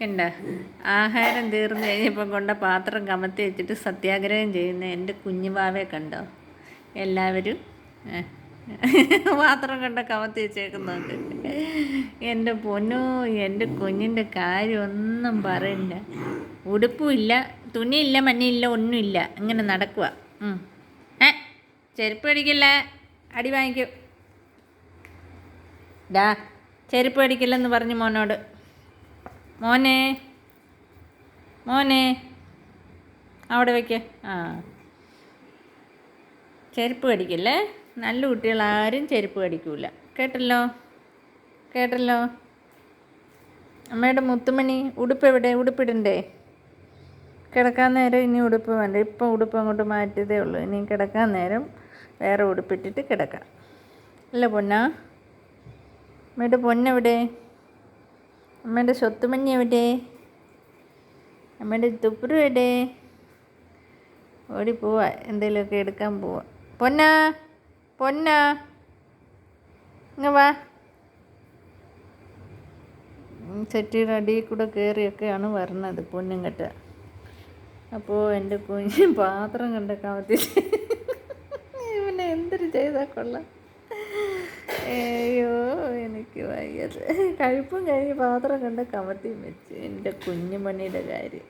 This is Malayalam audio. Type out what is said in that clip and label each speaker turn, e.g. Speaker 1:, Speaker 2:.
Speaker 1: കണ്ട. ആഹാരം തീർന്നു കഴിഞ്ഞപ്പം കൊണ്ട പാത്രം കമത്തി വെച്ചിട്ട് സത്യാഗ്രഹം ചെയ്യുന്ന എന്റെ കുഞ്ഞുബാവെ കണ്ടോ? എല്ലാവരും പാത്രം കണ്ട കമത്തി വെച്ചേക്കുന്നുണ്ട് എന്റെ പൊന്നു എന്റെ കുഞ്ഞിന്റെ കാര്യം ഒന്നും പറയണ്ട ഉടുപ്പുമില്ല തുണിയില്ല മഞ്ഞയില്ല ഒന്നുമില്ല. ഇങ്ങനെ നടക്കുക ഏ ചെരുപ്പ് അടിക്കില്ല? അടി വാങ്ങിക്കും. ഡാ ചെരുപ്പ് അടിക്കില്ലെന്ന് പറഞ്ഞു മോനോട്. മോനെ. മോനെ. അവിടെ വയ്ക്ക ആ. ചെരുപ്പ് കടിക്കില്ലേ? നല്ല കുട്ടികൾ ആരും ചെരുപ്പ് കടിക്കൂല. കേട്ടല്ലോ? കേട്ടല്ലോ? അമ്മയുടെ മുത്തുമണി ഉടുപ്പ് എവിടെ? ഉടുപ്പിടണ്ടേ? കിടക്കാൻ നേരം ഇനി ഉടുപ്പ് വേണ്ട. ഇപ്പം ഉടുപ്പ് അങ്ങോട്ട് മാറ്റിയതേ ഉള്ളൂ. ഇനി കിടക്കാൻ നേരം വേറെ ഉടുപ്പിട്ടിട്ട് കിടക്കാം. അല്ല പൊന്നാ. അമ്മയുടെ പൊന്നെവിടെ? അമ്മയുടെ സ്വത്തുമഞ്ഞി എവിടെ? അമ്മേന്റെ തുപ്പുരു എവിടെ? പോവാ എന്തെങ്കിലുമൊക്കെ എടുക്കാൻ പോവാ. പൊന്നാ പൊന്നാ. ഇങ്ങ വാ. ചെട്ടിയുടെ അടിയിൽ കൂടെ കയറിയൊക്കെയാണ് വരുന്നത് പൊന്നും കെട്ട. അപ്പോൾ എന്റെ കുഞ്ഞ് പാത്രം കണ്ടൊക്കെ കമത്തി ഇവനെ എന്തൊരു ചെയ്താൽ കൊള്ളാം. അയ്യോ എനിക്ക് കഴിപ്പും കഴിഞ്ഞ് പാത്രം കണ്ട കമത്തിയും വെച്ച് എന്റെ കുഞ്ഞുമണിയുടെ കാര്യം.